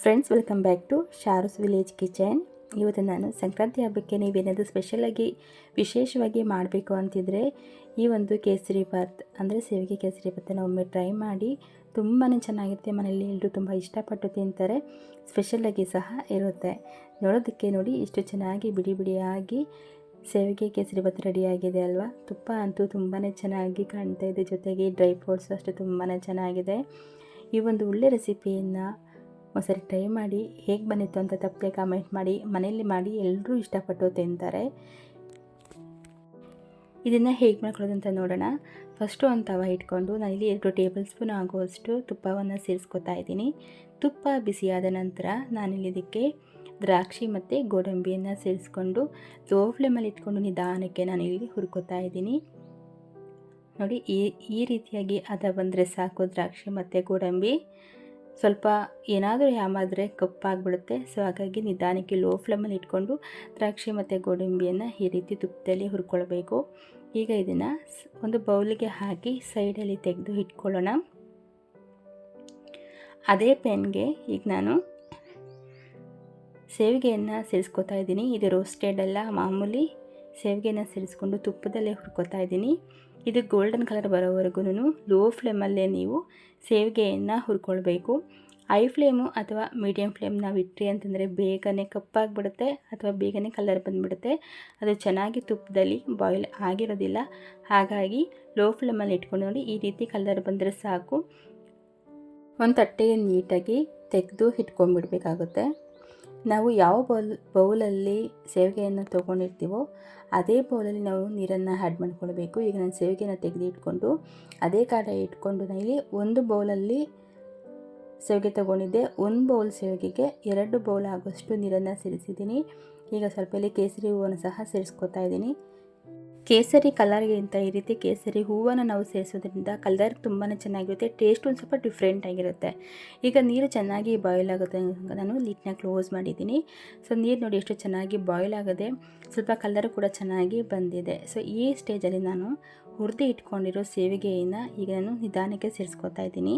Friends welcome back to Sharu's village kitchen ಇವತ್ತು ನಾನು ಸಂಕ್ರಾಂತಿ ಹಬ್ಬಕ್ಕೆ ನೀವೇನಾದರೂ ಸ್ಪೆಷಲಾಗಿ ವಿಶೇಷವಾಗಿ ಮಾಡಬೇಕು ಅಂತಿದ್ರೆ, ಈ ಒಂದು ಕೇಸರಿ ಬಾತ್ ಅಂದರೆ ಸೇವಿಗೆ ಕೇಸರಿ ಬಾತನ್ನು ಒಮ್ಮೆ ಟ್ರೈ ಮಾಡಿ ತುಂಬಾ ಚೆನ್ನಾಗಿರುತ್ತೆ ಮನೆಯಲ್ಲಿ ಎಲ್ಲರೂ ತುಂಬ ಇಷ್ಟಪಟ್ಟು ತಿಂತಾರೆ ಸ್ಪೆಷಲಾಗಿ ಸಹ ಇರುತ್ತೆ. ನೋಡೋದಕ್ಕೆ ನೋಡಿ, ಇಷ್ಟು ಚೆನ್ನಾಗಿ ಬಿಡಿ ಬಿಡಿಯಾಗಿ ಸೇವಿಗೆ ಕೇಸರಿ ಬಾತ್ ರೆಡಿಯಾಗಿದೆ ಅಲ್ವಾ? ತುಪ್ಪ ಅಂತೂ ತುಂಬಾ ಚೆನ್ನಾಗಿ ಕಾಣ್ತಾ ಇದೆ, ಜೊತೆಗೆ ಡ್ರೈ ಫ್ರೂಟ್ಸ್ ಅಷ್ಟು ತುಂಬಾ ಚೆನ್ನಾಗಿದೆ. ಈ ಒಂದು ಒಳ್ಳೆ ರೆಸಿಪಿಯನ್ನು ಒಂದ್ಸರಿ ಟ್ರೈ ಮಾಡಿ ಹೇಗೆ ಬಂದಿತ್ತು ಅಂತ ತಪ್ಪದೆ ಕಾಮೆಂಟ್ ಮಾಡಿ, ಮನೆಯಲ್ಲಿ ಮಾಡಿ ಎಲ್ಲರೂ ಇಷ್ಟಪಟ್ಟು ತಿಂತಾರೆ. ಇದನ್ನು ಹೇಗೆ ಮಾಡ್ಕೊಳ್ಳೋದು ಅಂತ ನೋಡೋಣ. ಫಸ್ಟು ಒಂದು ತವ ಇಟ್ಕೊಂಡು ನಾನಿಲ್ಲಿ ಎರಡು ಟೇಬಲ್ ಸ್ಪೂನ್ ಆಗುವಷ್ಟು ತುಪ್ಪವನ್ನು ಸೇರಿಸ್ಕೊತಾ ಇದ್ದೀನಿ. ತುಪ್ಪ ಬಿಸಿಯಾದ ನಂತರ ನಾನಿಲ್ಲಿ ಇದಕ್ಕೆ ದ್ರಾಕ್ಷಿ ಮತ್ತು ಗೋಡಂಬಿಯನ್ನು ಸೇರಿಸ್ಕೊಂಡು ಲೋ ಫ್ಲೇಮಲ್ಲಿ ಇಟ್ಕೊಂಡು ನಿಧಾನಕ್ಕೆ ನಾನಿಲ್ಲಿ ಹುರ್ಕೋತಾ ಇದ್ದೀನಿ. ನೋಡಿ ಈ ಈ ರೀತಿಯಾಗಿ ಅದ ಬಂದರೆ ಸಾಕು ದ್ರಾಕ್ಷಿ ಮತ್ತು ಗೋಡಂಬಿ. ಸ್ವಲ್ಪ ಏನಾದರೂ ಯಾಮಾದರೆ ಕಪ್ಪಾಗಿಬಿಡುತ್ತೆ. ಸೊ ಹಾಗಾಗಿ ನಿಧಾನಕ್ಕೆ ಲೋ ಫ್ಲೇಮಲ್ಲಿ ಇಟ್ಕೊಂಡು ದ್ರಾಕ್ಷಿ ಮತ್ತು ಗೋಡಂಬಿಯನ್ನು ಈ ರೀತಿ ತುಪ್ಪದಲ್ಲಿ ಹುರ್ಕೊಳ್ಬೇಕು. ಈಗ ಇದನ್ನು ಒಂದು ಬೌಲಿಗೆ ಹಾಕಿ ಸೈಡಲ್ಲಿ ತೆಗೆದು ಇಟ್ಕೊಳ್ಳೋಣ. ಅದೇ ಪೆನ್ಗೆ ಈಗ ನಾನು ಸೇವಿಗೆಯನ್ನು ಸೇರಿಸ್ಕೊತಾ ಇದ್ದೀನಿ. ಇದು ರೋಸ್ಟೆಡ್ ಅಲ್ಲ, ಮಾಮೂಲಿ ಸೇವಿಗೆಯನ್ನು ಸೇರಿಸ್ಕೊಂಡು ತುಪ್ಪದಲ್ಲೇ ಹುರ್ಕೋತಾ ಇದ್ದೀನಿ. ಇದು ಗೋಲ್ಡನ್ ಕಲರ್ ಬರೋವರೆಗೂ ಲೋ ಫ್ಲೇಮಲ್ಲೇ ನೀವು ಸೇವಿಗೆಯನ್ನು ಹುರ್ಕೊಳ್ಬೇಕು. ಐ ಫ್ಲೇಮು ಅಥವಾ ಮೀಡಿಯಮ್ ಫ್ಲೇಮ್ ನಾವು ಇಟ್ರಿ ಅಂತಂದರೆ ಬೇಗನೆ ಕಪ್ಪಾಗಿಬಿಡುತ್ತೆ ಅಥವಾ ಬೇಗನೆ ಕಲರ್ ಬಂದುಬಿಡುತ್ತೆ. ಅದು ಚೆನ್ನಾಗಿ ತುಪ್ಪದಲ್ಲಿ ಬಾಯ್ಲ್ ಆಗಿರೋದಿಲ್ಲ. ಹಾಗಾಗಿ ಲೋ ಫ್ಲೇಮಲ್ಲಿ ಇಟ್ಕೊಂಡು ನೋಡಿ ಈ ರೀತಿ ಕಲರ್ ಬಂದರೆ ಸಾಕು. ಒಂದು ತಟ್ಟೆಗೆ ನೀಟಾಗಿ ತೆಗೆದು ಇಟ್ಕೊಂಡ್ಬಿಡ್ಬೇಕಾಗುತ್ತೆ ನಾವು ಯಾವ ಬೌಲ್, ಬೌಲಲ್ಲಿ ಸೇವಿಗೆಯನ್ನು ತೊಗೊಂಡಿರ್ತೀವೋ ಅದೇ ಬೌಲಲ್ಲಿ ನಾವು ನೀರನ್ನು ಆ್ಯಡ್ ಮಾಡ್ಕೊಳ್ಬೇಕು. ಈಗ ನಾನು ಸೇವಿಗೆಯನ್ನು ತೆಗೆದಿಟ್ಕೊಂಡು ಅದೇ ಕಾಡ ಇಟ್ಕೊಂಡು ಇಲ್ಲಿ ಒಂದು ಬೌಲಲ್ಲಿ ಸೇವಿಗೆ ತೊಗೊಂಡಿದ್ದೆ. ಒಂದು ಬೌಲ್ ಸೇವಿಗೆಗೆ ಎರಡು ಬೌಲ್ ಆಗೋಷ್ಟು ನೀರನ್ನು ಸೇರಿಸಿದ್ದೀನಿ. ಈಗ ಸ್ವಲ್ಪ ಇಲ್ಲಿ ಕೇಸರಿ ಹೂವನ್ನು ಸಹ ಸೇರಿಸ್ಕೊತಾ ಇದ್ದೀನಿ. ಕೇಸರಿ ಕಲರ್ಗೆ ಅಂತ ಈ ರೀತಿ ಕೇಸರಿ ಹೂವನ್ನು ನಾವು ಸೇರಿಸೋದ್ರಿಂದ ಕಲರ್ ತುಂಬಾ ಚೆನ್ನಾಗಿರುತ್ತೆ ಟೇಸ್ಟ್ ಒಂದು ಸ್ವಲ್ಪ ಡಿಫ್ರೆಂಟ್ ಆಗಿರುತ್ತೆ. ಈಗ ನೀರು ಚೆನ್ನಾಗಿ ಬಾಯ್ಲ್ ಆಗುತ್ತೆ ನಾನು ಲಿಟ್ನ ಕ್ಲೋಸ್ ಮಾಡಿದ್ದೀನಿ. ಸೊ ನೀರು ನೋಡಿ ಎಷ್ಟು ಚೆನ್ನಾಗಿ ಬಾಯ್ಲ್ ಆಗದೆ. ಸ್ವಲ್ಪ ಕಲರ್ ಕೂಡ ಚೆನ್ನಾಗಿ ಬಂದಿದೆ. ಸೊ ಈ ಸ್ಟೇಜಲ್ಲಿ ನಾನು ಹುರಿದು ಇಟ್ಕೊಂಡಿರೋ ಸೇವಿಗೆಯನ್ನು ಈಗ ನಾನು ನಿಧಾನಕ್ಕೆ ಸೇರಿಸ್ಕೊತಾ ಇದ್ದೀನಿ.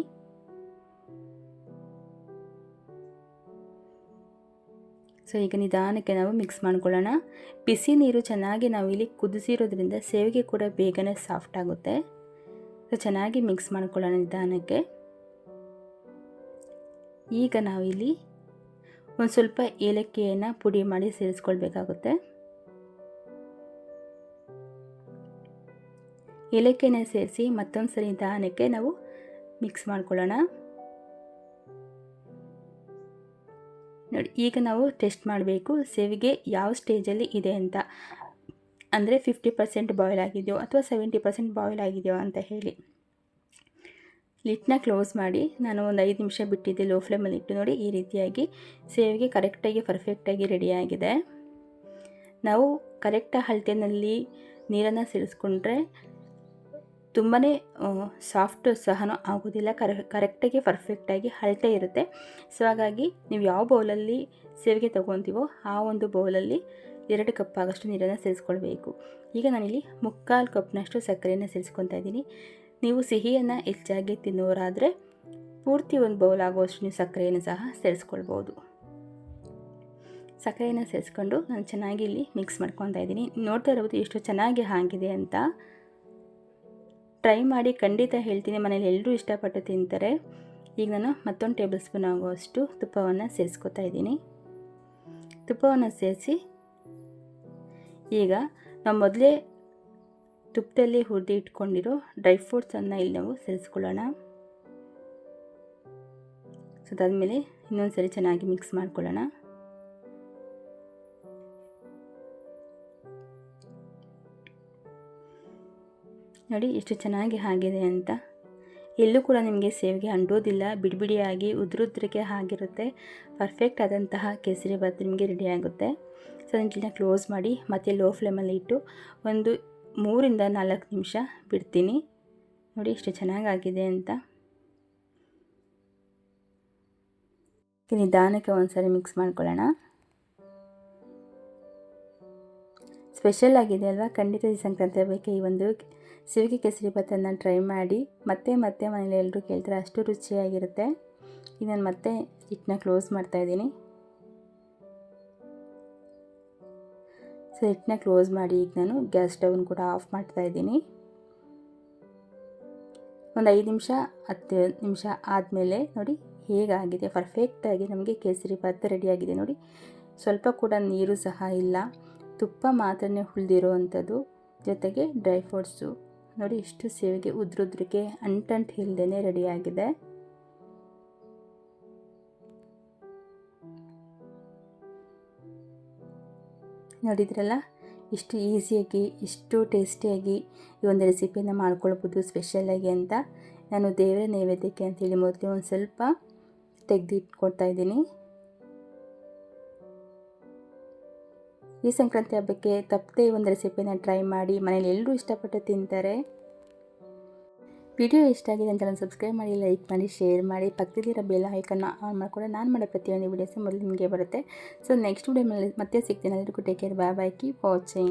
ಸೊ ಈಗ ನಿಧಾನಕ್ಕೆ ನಾವು ಮಿಕ್ಸ್ ಮಾಡ್ಕೊಳ್ಳೋಣ. ಬಿಸಿ ನೀರು ಚೆನ್ನಾಗಿ ನಾವು ಇಲ್ಲಿ ಕುದಿಸಿರೋದ್ರಿಂದ ಸೇವಿಗೆ ಕೂಡ ಬೇಗನೆ ಸಾಫ್ಟ್ ಆಗುತ್ತೆ. ಸೊ ಚೆನ್ನಾಗಿ ಮಿಕ್ಸ್ ಮಾಡ್ಕೊಳ್ಳೋಣ ನಿಧಾನಕ್ಕೆ. ಈಗ ನಾವಿಲ್ಲಿ ಒಂದು ಸ್ವಲ್ಪ ಏಲಕ್ಕಿಯನ್ನು ಪುಡಿ ಮಾಡಿ ಸೇರಿಸ್ಕೊಳ್ಬೇಕಾಗುತ್ತೆ. ಏಲಕ್ಕಿಯನ್ನು ಸೇರಿಸಿ ಮತ್ತೊಂದು ಸರಿ ನಿಧಾನಕ್ಕೆ ನಾವು ಮಿಕ್ಸ್ ಮಾಡ್ಕೊಳ್ಳೋಣ. ನೋಡಿ, ಈಗ ನಾವು ಟೆಸ್ಟ್ ಮಾಡಬೇಕು ಸೇವಿಗೆ ಯಾವ ಸ್ಟೇಜಲ್ಲಿ ಇದೆ ಅಂತ. ಅಂದರೆ ಫಿಫ್ಟಿ ಪರ್ಸೆಂಟ್ ಬಾಯ್ಲ್ ಆಗಿದೆಯೋ ಅಥವಾ ಸೆವೆಂಟಿ ಪರ್ಸೆಂಟ್ ಬಾಯ್ಲ್ ಆಗಿದೆಯೋ ಅಂತ ಹೇಳಿ. ಲಿಟ್ನ ಕ್ಲೋಸ್ ಮಾಡಿ, ನಾನು ಒಂದು ಐದು ನಿಮಿಷ ಬಿಟ್ಟಿದ್ದೆ ಲೋ ಫ್ಲೇಮಲ್ಲಿ ಇಟ್ಟು ನೋಡಿ, ಈ ರೀತಿಯಾಗಿ ಸೇವಿಗೆ ಕರೆಕ್ಟಾಗಿ ಪರ್ಫೆಕ್ಟಾಗಿ ರೆಡಿಯಾಗಿದೆ ನಾವು ಕರೆಕ್ಟ್ ಅಳತೆನಲ್ಲಿ ನೀರನ್ನು ಸೇರಿಸ್ಕೊಂಡ್ರೆ ತುಂಬಾ ಸಾಫ್ಟ್ ಸಹ ಆಗೋದಿಲ್ಲ. ಕರೆ ಕರೆಕ್ಟಾಗಿ ಪರ್ಫೆಕ್ಟಾಗಿ ಅಳತೆ ಇರುತ್ತೆ. ಸೊ ಹಾಗಾಗಿ ನೀವು ಯಾವ ಬೌಲಲ್ಲಿ ಸೇವಿಗೆ ತೊಗೊತೀವೋ ಆ ಒಂದು ಬೌಲಲ್ಲಿ ಎರಡು ಕಪ್ ಆಗೋಷ್ಟು ನೀರನ್ನು ಸೇರಿಸ್ಕೊಳ್ಬೇಕು. ಈಗ ನಾನಿಲ್ಲಿ ಮುಕ್ಕಾಲು ಕಪ್ನಷ್ಟು ಸಕ್ಕರೆಯನ್ನು ಸೇರಿಸ್ಕೊತಾ ಇದ್ದೀನಿ. ನೀವು ಸಿಹಿಯನ್ನು ಹೆಚ್ಚಾಗಿ ತಿನ್ನೋರಾದರೆ ಪೂರ್ತಿ ಒಂದು ಬೌಲ್ ಆಗುವಷ್ಟು ನೀವು ಸಕ್ಕರೆಯನ್ನು ಸಹ ಸೇರಿಸ್ಕೊಳ್ಬೋದು. ಸಕ್ಕರೆಯನ್ನು ಸೇರಿಸ್ಕೊಂಡು ನಾನು ಚೆನ್ನಾಗಿ ಇಲ್ಲಿ ಮಿಕ್ಸ್ ಮಾಡ್ಕೊತಾ ಇದ್ದೀನಿ. ನೋಡ್ತಾ ಇರ್ಬೋದು ಎಷ್ಟು ಚೆನ್ನಾಗಿ ಆಗಿದೆ ಅಂತ. ಟ್ರೈ ಮಾಡಿ ಖಂಡಿತ ಹೇಳ್ತೀನಿ. ಮನೇಲಿ ಎಲ್ಲರೂ ಇಷ್ಟಪಟ್ಟು ತಿಂತಾರೆ. ಈಗ ನಾನು ಮತ್ತೊಂದು ಟೇಬಲ್ ಸ್ಪೂನ್ ಆಗುವಷ್ಟು ತುಪ್ಪವನ್ನು ಸೇರಿಸ್ಕೊತಾ ಇದ್ದೀನಿ. ತುಪ್ಪವನ್ನು ಸೇರಿಸಿ, ಈಗ ನಾವು ಮೊದಲೇ ತುಪ್ಪದಲ್ಲಿ ಹುರಿದು ಇಟ್ಕೊಂಡಿರೋ ಡ್ರೈ ಫ್ರೂಟ್ಸನ್ನು ಇಲ್ಲಿ ನಾವು ಸೇರಿಸ್ಕೊಳ್ಳೋಣ. ಸೊ ಅದಾದಮೇಲೆ ಇನ್ನೊಂದು ಸರಿ ಚೆನ್ನಾಗಿ ಮಿಕ್ಸ್ ಮಾಡ್ಕೊಳ್ಳೋಣ. ನೋಡಿ ಎಷ್ಟು ಚೆನ್ನಾಗಿ ಆಗಿದೆ ಅಂತ. ಎಲ್ಲೂ ಕೂಡ ನಿಮಗೆ ಸೇವಿಗೆ ಅಂಟೋದಿಲ್ಲ, ಬಿಡಿಬಿಡಿಯಾಗಿ ಉದುರುದ್ರಿಗೆ ಆಗಿರುತ್ತೆ. ಪರ್ಫೆಕ್ಟ್ ಆದಂತಹ ಕೇಸರಿ ಬಾತ್ ನಿಮಗೆ ರೆಡಿ ಆಗುತ್ತೆ. ಸೊ ಅದನ್ನ ಕ್ಲೋಸ್ ಮಾಡಿ, ಮತ್ತೆ ಲೋ ಫ್ಲೇಮಲ್ಲಿ ಇಟ್ಟು ಒಂದು ಮೂರಿಂದ ನಾಲ್ಕು ನಿಮಿಷ ಬಿಡ್ತೀನಿ. ನೋಡಿ ಎಷ್ಟು ಚೆನ್ನಾಗಾಗಿದೆ ಅಂತ. ನಿಧಾನಕ್ಕೆ ಒಂದ್ಸರಿ ಮಿಕ್ಸ್ ಮಾಡ್ಕೊಳ್ಳೋಣ. ಸ್ಪೆಷಲ್ ಆಗಿದೆ ಅಲ್ವಾ? ಖಂಡಿತ ಈ ಸಂಕ್ರಾಂತಿ ಹಬ್ಬಕ್ಕೆ ಈ ಒಂದು ಸಿವಿಗೆ ಕೇಸರಿ ಭಾತನ್ನು ಟ್ರೈ ಮಾಡಿ, ಮತ್ತೆ ಮತ್ತೆ ಮನೇಲಿ ಎಲ್ಲರೂ ಕೇಳ್ತಾರೆ, ಅಷ್ಟು ರುಚಿಯಾಗಿರುತ್ತೆ. ಈಗ ನಾನು ಮತ್ತೆ ಹಿಟ್ಟನ್ನ ಕ್ಲೋಸ್ ಮಾಡ್ತಾಯಿದ್ದೀನಿ ಸೊ ಹಿಟ್ಟನ್ನ ಕ್ಲೋಸ್ ಮಾಡಿ ಈಗ ನಾನು ಗ್ಯಾಸ್ ಸ್ಟವ್ನ ಕೂಡ ಆಫ್ ಮಾಡ್ತಾ ಇದ್ದೀನಿ. ಒಂದು ಐದು ನಿಮಿಷ, ಹತ್ತು ನಿಮಿಷ ಆದಮೇಲೆ ನೋಡಿ ಹೇಗಾಗಿದೆ ಪರ್ಫೆಕ್ಟಾಗಿ ನಮಗೆ ಕೇಸರಿ ಭಾತ್ ರೆಡಿಯಾಗಿದೆ ನೋಡಿ. ಸ್ವಲ್ಪ ಕೂಡ ನೀರು ಸಹ ಇಲ್ಲ. ತುಪ್ಪ ಮಾತ್ರನೇ ಉಳಿದಿರೋ ಅಂಥದ್ದು ಜೊತೆಗೆ ಡ್ರೈ ಫ್ರೂಟ್ಸು ನೋಡಿ, ಇಷ್ಟು ಸೇವಿಗೆ ಉದ್ರುದ್ರಿಗೆ ಅಂಟಂಟ್ ಇಲ್ಲದೇ ರೆಡಿಯಾಗಿದೆ. ನೋಡಿದ್ರಲ್ಲ, ಇಷ್ಟು ಈಸಿಯಾಗಿ, ಇಷ್ಟು ಟೇಸ್ಟಿಯಾಗಿ ಈ ಒಂದು ರೆಸಿಪಿನ ಮಾಡ್ಕೊಳ್ಬೋದು ಸ್ಪೆಷಲಾಗಿ ಅಂತ. ನಾನು ದೇವರ ನೈವೇದ್ಯಕ್ಕೆ ಅಂತೇಳಿ ಮೊದಲು ಒಂದು ಸ್ವಲ್ಪ ತೆಗೆದಿಟ್ಕೊಡ್ತಾ ಇದ್ದೀನಿ. ಈ ಸಂಕ್ರಾಂತಿ ಹಬ್ಬಕ್ಕೆ ತಪ್ಪದೆ ಒಂದು ರೆಸಿಪಿನ ಟ್ರೈ ಮಾಡಿ, ಮನೇಲಿ ಎಲ್ಲರೂ ಇಷ್ಟಪಟ್ಟು ತಿಂತಾರೆ. ವಿಡಿಯೋ ಇಷ್ಟ ಆಗಿದೆ ಅಂತ ನಾನು ಸಬ್ಸ್ಕ್ರೈಬ್ ಮಾಡಿ, ಲೈಕ್ ಮಾಡಿ, ಶೇರ್ ಮಾಡಿ, ಪಕ್ಕದಲ್ಲಿರೋ ಬೆಲ್ಲ ಐಕನ್ನ ಆನ್ ಮಾಡಿಕೊಂಡು ನಾನು ಮಾಡೋ ಪ್ರತಿಯೊಂದು ವೀಡಿಯೋಸ್ ಮೊದಲು ನಿಮಗೆ ಬರುತ್ತೆ. ಸೊ ನೆಕ್ಸ್ಟ್ ವಿಡಿಯೋ ಮೇಲೆ ಮತ್ತೆ ಸಿಗ್ತೀನಿ. ಎಲ್ಲರಿಗೂ take care bye bye keep watching